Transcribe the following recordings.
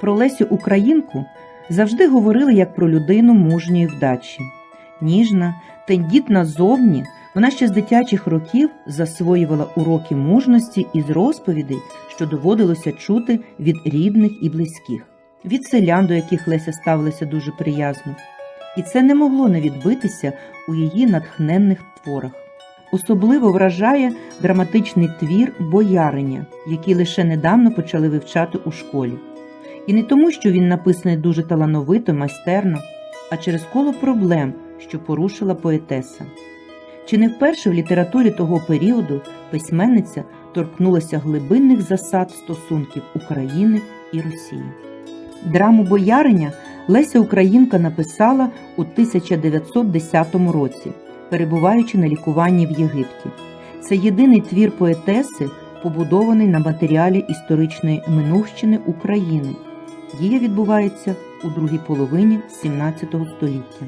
Про Лесю Українку завжди говорили як про людину мужньої вдачі. Ніжна, тендітна зовні, вона ще з дитячих років засвоювала уроки мужності із розповідей, що доводилося чути від рідних і близьких, від селян, до яких Леся ставилася дуже приязно. І це не могло не відбитися у її натхненних творах. Особливо вражає драматичний твір Бояриня, який лише недавно почали вивчати у школі. І не тому, що він написаний дуже талановито, майстерно, а через коло проблем, що порушила поетеса. Чи не вперше в літературі того періоду письменниця торкнулася глибинних засад стосунків України і Росії? Драму Бояриня Леся Українка написала у 1910 році, перебуваючи на лікуванні в Єгипті. Це єдиний твір поетеси, побудований на матеріалі історичної минувщини України. Дія відбувається у другій половині XVII століття.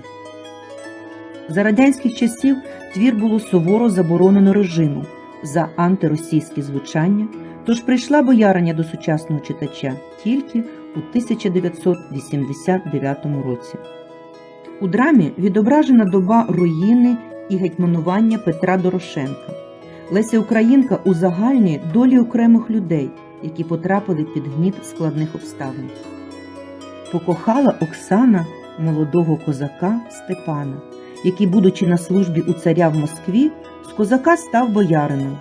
За радянських часів твір було суворо заборонено режиму за антиросійські звучання, тож прийшла бояриня до сучасного читача тільки у 1989 році. У драмі відображена доба руїни і гетьманування Петра Дорошенка. Леся Українка узагальнює долі окремих людей, які потрапили під гніт складних обставин. Покохала Оксана молодого козака Степана, який, будучи на службі у царя в Москві, з козака став боярином.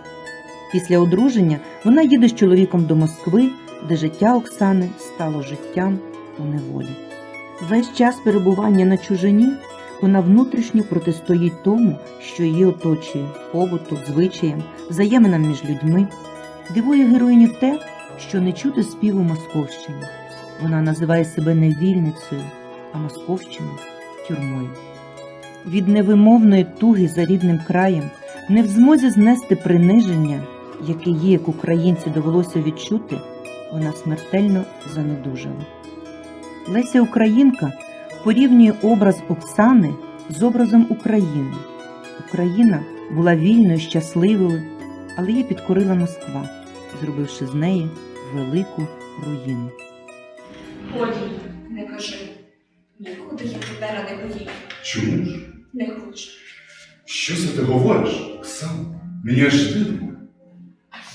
Після одруження вона їде з чоловіком до Москви, де життя Оксани стало життям у неволі. Весь час перебування на чужині вона внутрішньо протистоїть тому, що її оточує побуту, звичаям, взаєминам між людьми. Дивує героїню те, що не чути співу Московщини. Вона називає себе не вільницею, а Московщину тюрмою. Від невимовної туги за рідним краєм, не в змозі знести приниження, яке їй, як українці, довелося відчути, вона смертельно занедужала. Леся Українка порівнює образ Оксани з образом України. Україна була вільною, щасливою, але її підкорила Москва, зробивши з неї велику руїну. Годі, не кажи. Нікуди я тепер не поїду. Чому ж? Не хочу. Що це ти говориш, Оксана? Мені аж дивно.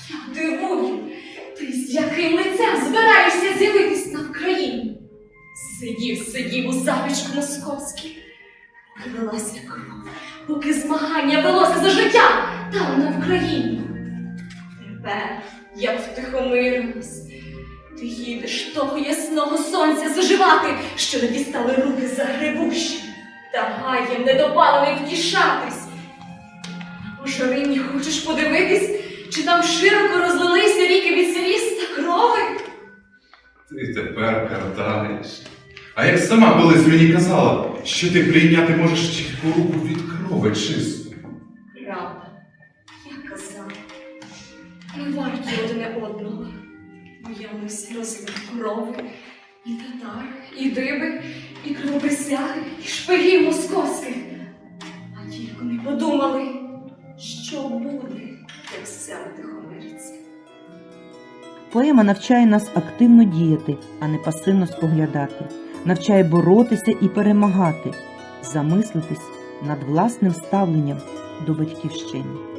Я дивую, ти з яким лицем збираєшся з'явитись на Вкраїні? Сидів, сидів у замічку московській, поки велася кров, поки змагання велося за життя там на Вкраїні. Тепер, як втихомирилась, ти їдеш того ясного сонця заживати, що не дістали руки за грибущі, та гаєм недопаленим втішатись. У жарині хочеш подивитись, чи там широко розлилися ріки від сліз та крови? Ти тепер картаєш. А як сама колись мені казала, що ти прийняти можеш тільки руку від крови чисту. Правда, я казала. Ми варті одне одного. Боялись розлив крови, і татар, і диви, і кровоприсяги, і шпигів московських. А тільки не подумали, що буде, як все втихомириться. Поема навчає нас активно діяти, а не пасивно споглядати, навчає боротися і перемагати, замислитись над власним ставленням до батьківщини.